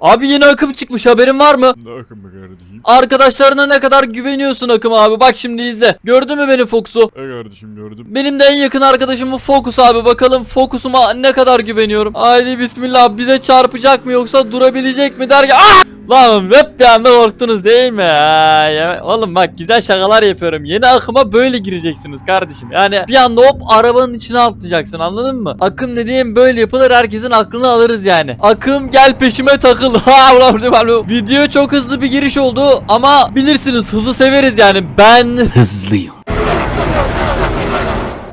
Abi yeni akım çıkmış haberin var mı? Ne akım be kardeşim? Arkadaşlarına ne kadar güveniyorsun akım abi bak şimdi izle. Gördün mü benim Focus'u? E kardeşim gördüm. Benim de en yakın arkadaşım bu Focus abi bakalım Focus'uma ne kadar güveniyorum. Haydi bismillah bize çarpacak mı yoksa durabilecek mi derken Ah! Lan hep bir anda korktunuz değil mi? Ha, ya, oğlum bak güzel şakalar yapıyorum. Yeni akıma böyle gireceksiniz kardeşim. Yani bir anda hop arabanın içine atlayacaksın anladın mı? Akım dediğim böyle yapılır herkesin aklını alırız yani. Akım gel peşime takıl. Ulan. Video çok hızlı bir giriş oldu ama bilirsiniz hızı severiz yani. Ben Hızlıyım.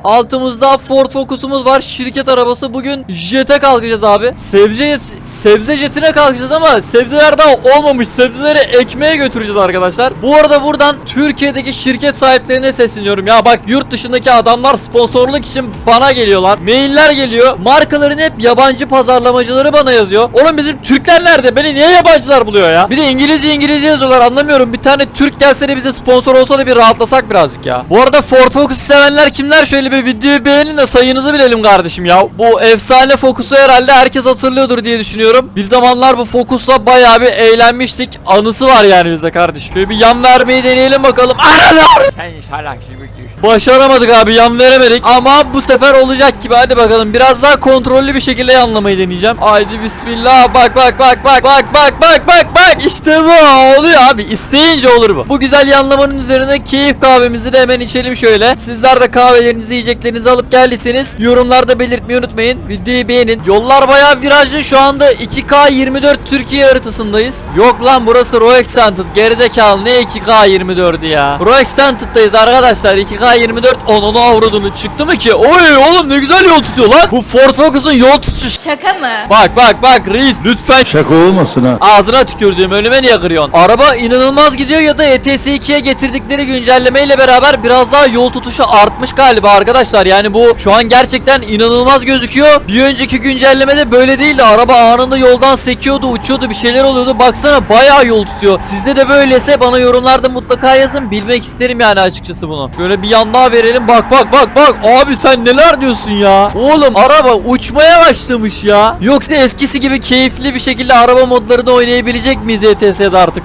Altımızda Ford Focus'umuz var. Şirket arabası. Bugün jete kalkacağız abi. Sebze sebze jetine kalkacağız ama sebzeler daha olmamış. Sebzeleri ekmeğe götüreceğiz arkadaşlar. Bu arada buradan Türkiye'deki şirket sahiplerine sesleniyorum. Ya bak yurt dışındaki adamlar sponsorluk için bana geliyorlar. Mailler geliyor. Markaların hep yabancı pazarlamacıları bana yazıyor. Oğlum bizim Türkler nerede? Beni niye yabancılar buluyor ya? Bir de İngilizce İngilizce yazıyorlar anlamıyorum. Bir tane Türk gelse de bize sponsor olsa da bir rahatlasak birazcık ya. Bu arada Ford Focus sevenler kimler? Şöyle bir videoyu beğenin de sayınızı bilelim kardeşim ya. Bu efsane Focus'u herhalde herkes hatırlıyordur diye düşünüyorum. Bir zamanlar bu Focus'la bayağı bir eğlenmiştik. Anısı var yani bizde kardeşim. Şöyle bir yan vermeyi deneyelim bakalım. Ananı! Başaramadık abi yan veremedik ama bu sefer olacak gibi hadi bakalım biraz daha kontrollü bir şekilde yanlamayı deneyeceğim Haydi bismillah bak bak bak bak bak bak bak bak bak işte bu oluyor abi isteyince olur bu Bu güzel yanlamanın üzerine keyif kahvemizi de hemen içelim şöyle Sizler de kahvelerinizi yiyeceklerinizi alıp geldiyseniz yorumlarda belirtmeyi unutmayın. Videoyu beğenin. Yollar bayağı virajlı. Şu anda 2K 24 Türkiye haritasındayız. Yok lan burası Row Extended gerizekalı ne 2K 24'ü ya? Row Extended'dayız arkadaşlar. 2K 24 onunu avradını çıktı mı ki? Oy oğlum ne güzel yol tutuyor lan. Bu Ford Focus'un yol tutuşu Şaka mı? Bak bak bak reis lütfen. Şaka olmasın ha. Ağzına tükürdüğüm önüme niye kırıyorsun? Araba inanılmaz gidiyor ya da ETS 2'ye getirdikleri güncellemeyle beraber biraz daha yol tutuşu artmış galiba arkadaşlar. Yani bu şu an gerçekten inanılmaz gözüküyor. Bir önceki güncellemede böyle değildi. Araba anında yoldan sekiyordu, uçuyordu, bir şeyler oluyordu. Baksana bayağı yol tutuyor. Sizde de böylese bana yorumlarda mutlaka yazın. Bilmek isterim yani açıkçası bunu. Şöyle bir yan daha verelim. Bak bak bak bak. Abi sen neler diyorsun ya? Oğlum araba uçmaya başlamış ya. Yoksa eskisi gibi keyifli bir şekilde araba modlarını oynayabilecek miyiz ETS'de artık?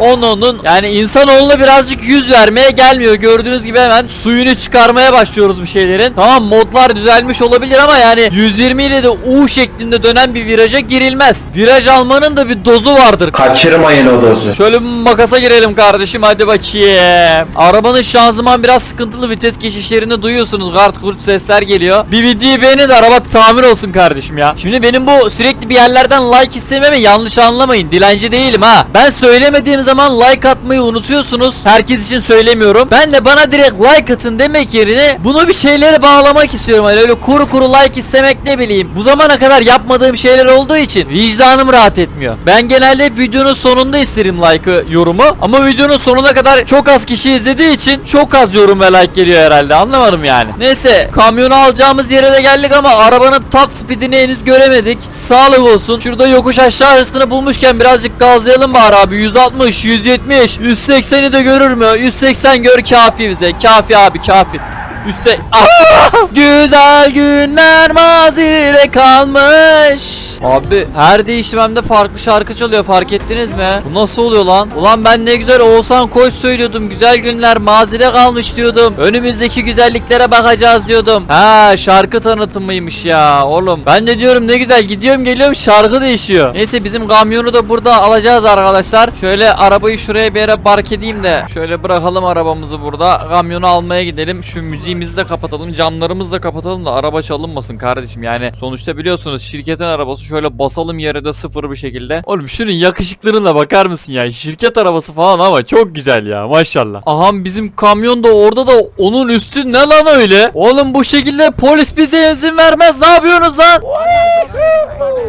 Onun yani insanoğluna birazcık yüz vermeye gelmiyor. Gördüğünüz gibi hemen suyunu çıkarmaya başlıyoruz bir şeylerin. Tamam modlar düzelmiş olabilir ama yani 120 ile de U şeklinde dönen bir viraja girilmez. Viraj almanın da bir dozu vardır. Kaçırmayın o dozu. Şöyle bir makasa girelim kardeşim hadi bakayım. Arabanın şanzıman biraz sıkıntılı vites geçişlerinde duyuyorsunuz gart kurt sesler geliyor. Bir videoyu beğenin de araba tamir olsun kardeşim ya. Şimdi benim bu sürekli bir yerlerden like istememi yanlış anlamayın. Dilenci değilim ha. Ben söylemediğim zaman like atmayı unutuyorsunuz. Herkes için söylemiyorum. Ben de bana direkt like atın demek yerine bunu bir şeylere bağlamak istiyorum. Hani öyle kuru kuru like istemek ne bileyim. Bu zamana kadar yapmadığım şeyler olduğu için vicdanım rahat etmiyor. Ben genelde videonun sonunda isterim like'ı, yorumu. Ama videonun sonuna kadar çok az kişi izlediği için çok az yorum ve like geliyor herhalde. Anlamadım yani. Neyse kamyonu alacağımız yere de geldik ama arabanın top speedini henüz göremedik. Sağlık olsun. Şurada yokuş aşağı hızını bulmuşken birazcık gazlayalım bari abi. 160, 170, 180'i de görür mü? 180 gör kafi bize. Kafi abi kafi. Üste... Ah! Güzel günler mazide kalmış. Abi her değişimimde farklı şarkı çalıyor fark ettiniz mi? Bu nasıl oluyor lan? Ulan ben ne güzel Oğuzhan Koç söylüyordum. Güzel günler mazide kalmış diyordum. Önümüzdeki güzelliklere bakacağız diyordum. Ha şarkı tanıtımıymış ya oğlum. Ben de diyorum ne güzel gidiyorum geliyorum şarkı değişiyor. Neyse bizim kamyonu da burada alacağız arkadaşlar. Şöyle arabayı şuraya bir yere park edeyim de şöyle bırakalım arabamızı burada. Kamyonu almaya gidelim. Şu müziğimizi de kapatalım. Camlarımızı da kapatalım da araba çalınmasın kardeşim. Yani sonuçta biliyorsunuz şirketin arabası şöyle basalım yere de sıfır bir şekilde. Oğlum şunun yakışıklılığına bakar mısın ya? Şirket arabası falan ama çok güzel ya maşallah. Aha bizim kamyon da orada da onun üstü ne lan öyle? Oğlum bu şekilde polis bize izin vermez. Ne yapıyorsunuz lan?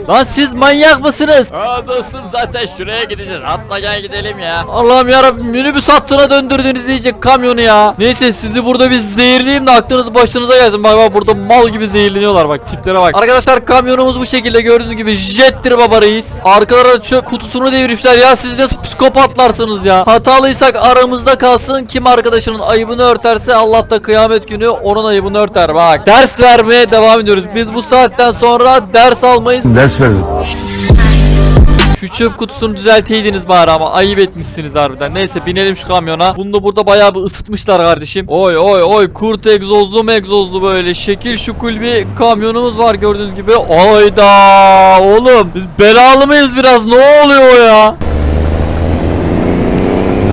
Lan siz manyak mısınız? Aa dostum zaten şuraya gideceğiz. Atla gel gidelim ya. Allah'ım yarabbim minibüs hattına döndürdünüz iyice kamyonu ya. Neyse sizi burada bir zehirleyeyim de aklınız başınıza gelsin. Bak bak burada mal gibi zehirleniyorlar bak tiplere bak. Arkadaşlar kamyonumuz bu şekilde gördüğünüz gibi jettir baba reis. Arkalara çöp kutusunu devirmişler ya. Siz nasıl psikopatlarsınız ya. Hatalıysak aramızda kalsın. Kim arkadaşının ayıbını örterse Allah da kıyamet günü onun ayıbını örter bak. Ders vermeye devam ediyoruz. Biz bu saatten sonra ders almayız. Ders verin. Şu çöp kutusunu düzelteydiniz bari ama ayıp etmişsiniz harbiden. Neyse binelim şu kamyona. Bunu da burada bayağı bir ısıtmışlar kardeşim. Oy oy oy kurt egzozlu mu egzozlu böyle şekil şukul bir kamyonumuz var gördüğünüz gibi. Ayda oğlum biz belalı mıyız biraz ne oluyor ya?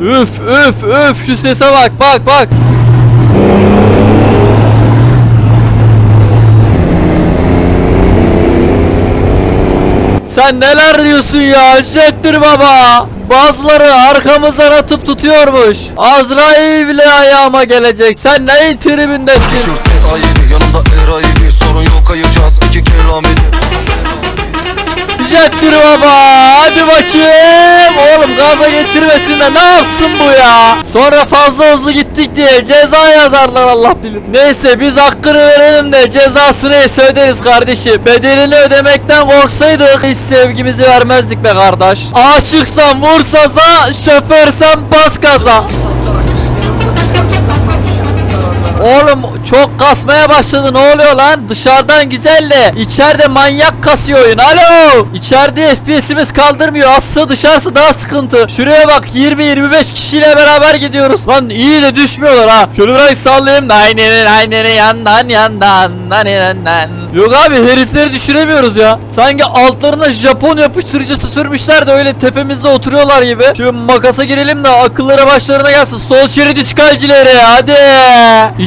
Üf üf üf şu sese bak bak bak. Sen neler diyorsun ya? Jettir baba. Bazıları arkamızdan atıp tutuyormuş. Azrail bile ayağıma gelecek. Sen neyin tribindesin? Yanımda Eray'ı sorun yok ayıracağız. İki kelameti Jettir baba. Hadi bakayım. Oğlum gaza getirmesin de ne yapsın bu ya? Sonra fazla hızlı gittik diye ceza yazarlar Allah bilir. Neyse biz hakkını verelim de cezasını neyse öderiz kardeşim. Bedelini ödemekten korksaydık hiç sevgimizi vermezdik be kardeş. Aşıksan vur saza şoförsen bas gaza Oğlum çok kasmaya başladı ne oluyor lan? Dışarıdan güzel de içeride manyak kasıyor oyun. Alo! İçeride FPS'imiz kaldırmıyor. Aslında dışarısı daha sıkıntı. Şuraya bak 20-25 kişiyle beraber gidiyoruz. Lan iyi de düşmüyorlar ha. Şöyle biraz sallayayım da aynen aynen yandan yandan nan. Yok abi herifleri düşüremiyoruz ya. Sanki altlarına Japon yapıştırıcısı sürmüşler de öyle tepemizde oturuyorlar gibi. Şu makasa girelim de akılları başlarına gelsin. Sol şerit işgalcileri hadi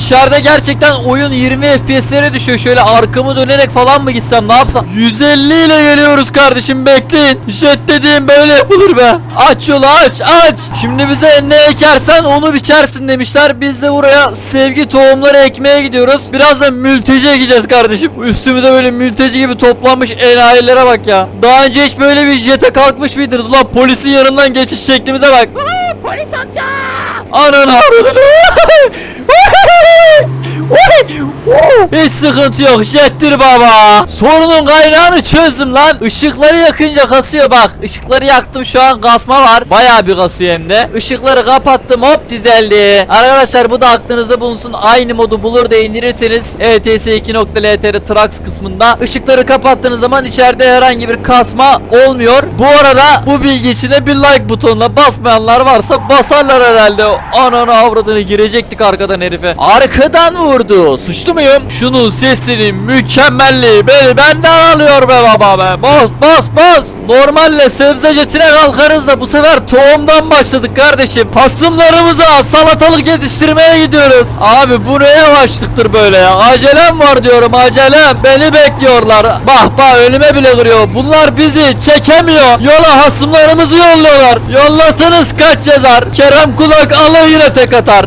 İçeride gerçekten oyun 20 FPS'lere düşüyor. Şöyle arkamı dönerek falan mı gitsem ne yapsam? 150 ile geliyoruz kardeşim bekleyin. Jet dediğim böyle yapılır be. Aç yolu aç aç. Şimdi bize ne ekersen onu biçersin demişler. Biz de buraya sevgi tohumları ekmeye gidiyoruz. Biraz da mülteci ekeceğiz kardeşim. Üstümüze böyle mülteci gibi toplanmış enayilere bak ya. Daha önce hiç böyle bir jete kalkmış mıydınız? Ulan polisin yanından geçiş şeklimize bak. Polis amca! Anan avradını. Hiç sıkıntı yok jettir baba. Sorunun kaynağını çözdüm lan. Işıkları yakınca kasıyor bak. Işıkları yaktım şu an kasma var. Baya bir kasıyor hem de. Işıkları kapattım hop düzeldi. Arkadaşlar bu da aklınızda bulunsun. Aynı modu bulur da indirirseniz ETS2.LTR Trax kısmında Işıkları kapattığınız zaman içeride herhangi bir kasma olmuyor. Bu arada bu bilgi içine bir like butonuna basmayanlar varsa basarlar herhalde. Ananı avradını girecektik arkadan herife Arkadan vurdu. Suçlu muyum? Şunun sesinin mükemmelliği beni benden alıyor be baba be. Bas bas bas. Normalle sebze jetine kalkarız da bu sefer tohumdan başladık kardeşim. Hasımlarımıza salatalık yetiştirmeye gidiyoruz. Abi bu ne yavaşlıktır böyle ya? Acelem var diyorum acelem. Beni bekliyorlar. Bak bak önüme bile duruyor. Bunlar bizi çekemiyor. Yola hasımlarımızı yolluyorlar. Yollasanız kaç yazar? Kerem Kulak alayına tek atar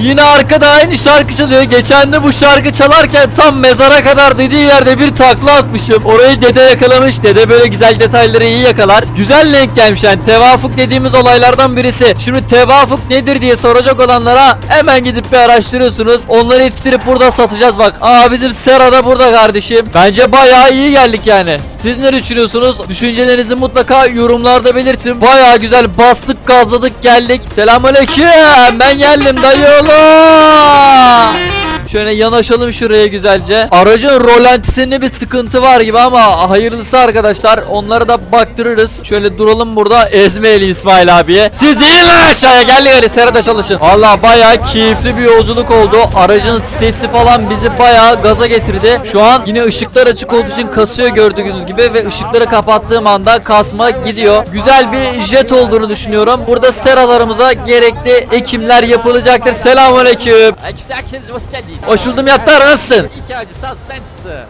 Yine arkada aynı şarkı çalıyor. Geçen de bu şarkı çalarken tam mezara kadar dediği yerde bir takla atmışım. Orayı dede yakalamış. Dede böyle güzel detayları iyi yakalar. Güzel denk gelmiş yani. Tevafuk dediğimiz olaylardan birisi. Şimdi tevafuk nedir diye soracak olanlara hemen gidip bir araştırıyorsunuz. Onları yetiştirip burada satacağız bak. Aa bizim Sera da burada kardeşim. Bence bayağı iyi geldik yani. Siz ne düşünüyorsunuz? Düşüncelerinizi mutlaka yorumlarda belirtin. Bayağı güzel bastık gazladık geldik. Selamünaleyküm. Ben geldim dayı oğlum. 거 Şöyle yanaşalım şuraya güzelce. Aracın rolantisinde bir sıkıntı var gibi ama hayırlısı arkadaşlar. Onlara da baktırırız. Şöyle duralım burada. Ezmeyelim İsmail abiye. Siz inin lan aşağıya. Gel gel serada çalışın. Valla bayağı keyifli bir yolculuk oldu. Aracın sesi falan bizi bayağı gaza getirdi. Şu an yine ışıklar açık olduğu için kasıyor gördüğünüz gibi ve ışıkları kapattığım anda kasma gidiyor. Güzel bir jet olduğunu düşünüyorum. Burada seralarımıza gerekli ekimler yapılacaktır. Selamünaleyküm. Aleykümselam hoş geldin. Hoş buldum Yattar nasılsın?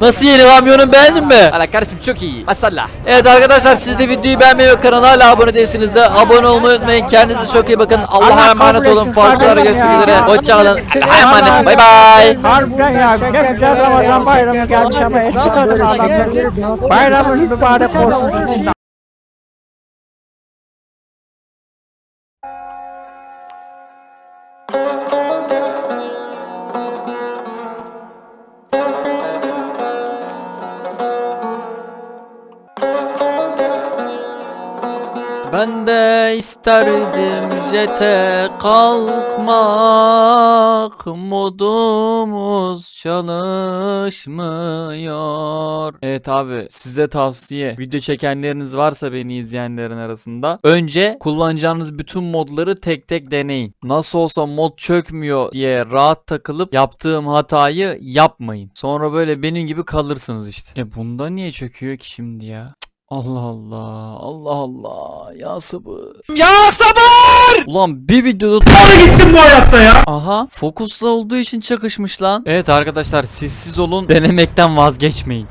Nasıl yeni kamyonun beğendin mi? Valla kardeşim çok iyi. Maşallah. Evet arkadaşlar siz de videoyu beğenmeyi ve kanala hala abone değilsiniz de abone olmayı unutmayın. Kendinize çok iyi bakın. Allah'a emanet olun. Farklılara görüşmek üzere. Hoşçakalın. Allah'a emanet. Bay bay. Harbiden ya ne güzel Ramazan bayramı gelmiş ama eski tadı adamlar. Bayramın mübarek olsun. De isterdim jete kalkmak Modumuz çalışmıyor. Evet abi size tavsiye Video çekenleriniz varsa beni izleyenlerin arasında Önce kullanacağınız bütün modları tek tek deneyin. Nasıl olsa mod çökmüyor diye rahat takılıp yaptığım hatayı yapmayın. Sonra böyle benim gibi kalırsınız işte. E bunda niye çöküyor ki şimdi ya? Allah Allah Allah Allah ya sabır Ya sabır! Ulan bir videoda Doğru gitsin bu hayatta ya. Aha fokusla olduğu için çakışmış lan. Evet arkadaşlar sessiz olun denemekten vazgeçmeyin.